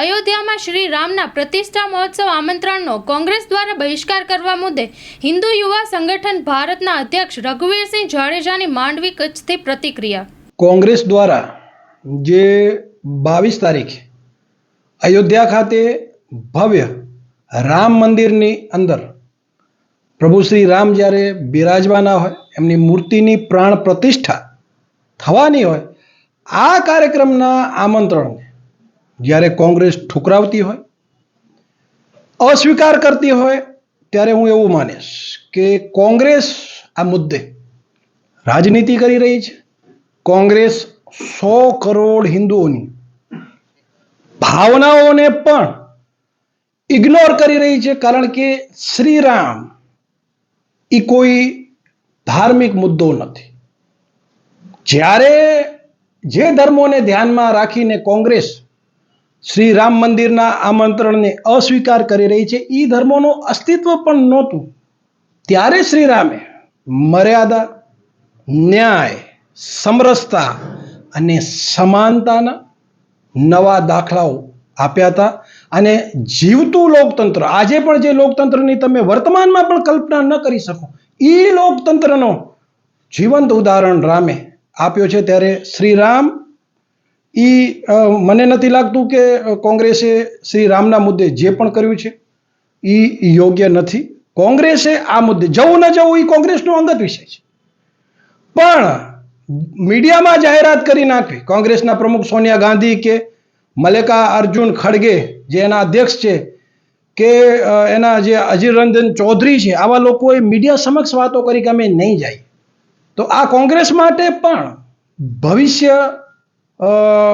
અયોધ્યામાં શ્રી રામના પ્રતિષ્ઠા મહોત્સવ આમંત્રણનો કોંગ્રેસ દ્વારા બહિષ્કાર કરવા મુદ્દે હિન્દુ યુવા સંગઠન ભારતના અધ્યક્ષ રઘુવીરસિંહ જાડેજાની માંડવી કચ્છથી પ્રતિક્રિયા. કોંગ્રેસ દ્વારા જે બાવીસ તારીખે અયોધ્યા ખાતે ભવ્ય રામ મંદિરની અંદર પ્રભુ શ્રી રામ જ્યારે બિરાજવાના હોય, એમની મૂર્તિની પ્રાણ પ્રતિષ્ઠા થવાની હોય, આ કાર્યક્રમના આમંત્રણને જ્યારે કોંગ્રેસ ઠુકરાવતી હોય, અસ્વીકાર કરતી હોય, ત્યારે હું એવું માનીશ કે કોંગ્રેસ આ મુદ્દે રાજનીતિ કરી રહી છે. કોંગ્રેસ સો કરોડ હિન્દુઓની ભાવનાઓને પણ ઇગ્નોર કરી રહી છે, કારણ કે શ્રી રામ એ કોઈ ધાર્મિક મુદ્દો નથી. જ્યારે જે ધર્મોને ધ્યાનમાં રાખીને કોંગ્રેસ શ્રી રામ મંદિરના આમંત્રણને અસ્વીકાર કરી રહી છે. એ ધર્મોનું અસ્તિત્વ પણ નહોતું. ત્યારે શ્રી રામે મર્યાદા, ન્યાય, સમરસતા અને સમાનતાના નવા દાખલાઓ આપ્યા હતા. અને જીવતું લોકતંત્ર, આજે પણ જે લોકતંત્રની તમે વર્તમાનમાં પણ કલ્પના ન કરી શકો એ લોકતંત્રનો જીવંત ઉદાહરણ રામે આપ્યો છે. ત્યારે શ્રી રામ એ મને નથી લાગતું કે કોંગ્રેસે શ્રી રામના મુદ્દે જે પણ કર્યું છે એ યોગ્ય નથી. કોંગ્રેસે આ મુદ્દે, જવું ન જવું એ કોંગ્રેસનો અંગત વિષય છે. પણ મીડિયામાં જાહેરાત કરી નાખવી કોંગ્રેસના પ્રમુખ સોનિયા ગાંધી કે મલ્લિકા અર્જુન ખડગે, જે એના અધ્યક્ષ છે, કે એના જે અજીર ચૌધરી છે, આવા લોકોએ મીડિયા સમક્ષ વાતો કરી કે અમે નહીં જાય તો આ કોંગ્રેસ માટે પણ ભવિષ્ય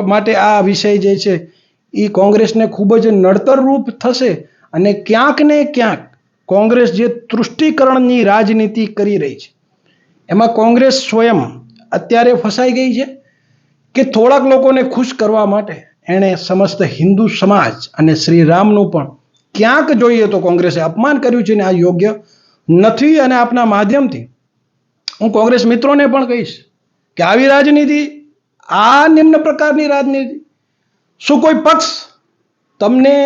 માટે આ વિષય જે છે એ કોંગ્રેસને ખૂબ જ નડતરરૂપ થશે અને ક્યાંક ને ક્યાંક કોંગ્રેસ જે તૃષ્ટિકરણની રાજનીતિ કરી રહી છે, એમાં કોંગ્રેસ સ્વયં અત્યારે ફસાઈ ગઈ છે કે થોડાક લોકોને ખુશ કરવા માટે એણે સમસ્ત હિન્દુ સમાજ અને શ્રી રામનું પણ ક્યાંક જોઈએ તો કોંગ્રેસે અપમાન કર્યું છે ને આ યોગ્ય નથી અને આપના માધ્યમથી હું કોંગ્રેસ મિત્રોને પણ કહીશ કે આવી રાજનીતિ આ નિમ્ન પ્રકારની રાજનીતિ. શું કોઈ પક્ષ તમને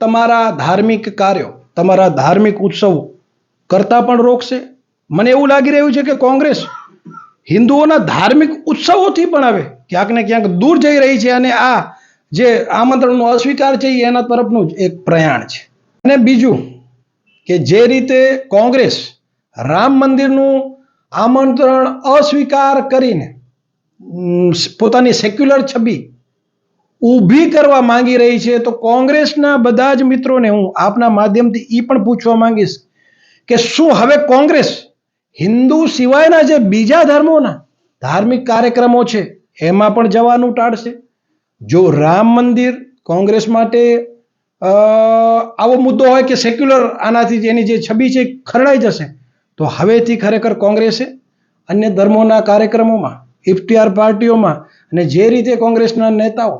તમારા ધાર્મિક કાર્યો, તમારા ધાર્મિક ઉત્સવો કરતા પણ રોકશે? મને એવું લાગી રહ્યું છે કે કોંગ્રેસ હિન્દુઓના ધાર્મિક ઉત્સવોથી પણ હવે ક્યાંક ને ક્યાંક દૂર જઈ રહી છે અને આ જે આમંત્રણનો અસ્વીકાર છે એ એના તરફનું જ એક પ્રયાણ છે. અને બીજું કે જે રીતે કોંગ્રેસ રામ મંદિરનું આમંત્રણ અસ્વીકાર કરીને પોતાની સેક્યુલર છબી ઊભી કરવા માંગી રહી છે, તો કોંગ્રેસના બધા જ મિત્રોને હું આપના માધ્યમથી એ પણ પૂછવા માંગીશ કે શું હવે કોંગ્રેસ હિન્દુ સિવાયના જે બીજા ધર્મોના ધાર્મિક કાર્યક્રમો છે, એમાં પણ જવાનું ટાળશે? જો રામ મંદિર કોંગ્રેસ માટે આવો મુદ્દો હોય કે સેક્યુલર આનાથી જેની જે છબી છે ખરડાઈ જશે, તો હવેથી ખરેખર કોંગ્રેસે અન્ય ધર્મોના કાર્યક્રમોમાં ઇફ્તિયાર પાર્ટીઓમાં અને જે રીતે કોંગ્રેસના નેતાઓ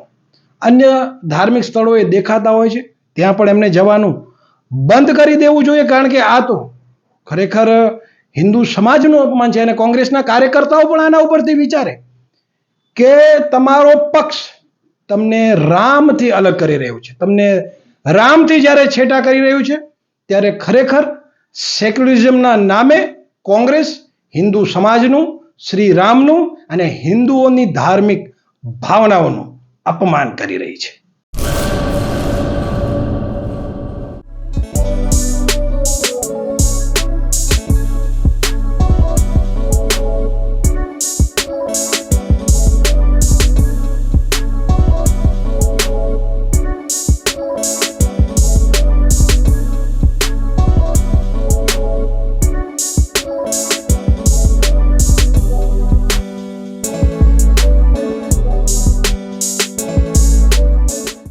અન્ય ધાર્મિક સ્થળોએ દેખાતા હોય છે, ત્યાં પણ એમને જવાનું બંધ કરી દેવું જોઈએ, કારણ કે આ તો ખરેખર હિન્દુ સમાજનું અપમાન છે અને કોંગ્રેસના કાર્યકર્તાઓ પણ આના ઉપરથી વિચારે કે તમારો પક્ષ તમને રામથી અલગ કરી રહ્યું છે. તમને રામથી જ્યારે છેટા કરી રહ્યું છે, ત્યારે ખરેખર સેક્યુલરિઝમના નામે કોંગ્રેસ હિન્દુ સમાજનું શ્રી રામનું અને હિન્દુઓની ધાર્મિક ભાવનાઓનું અપમાન કરી રહી છે.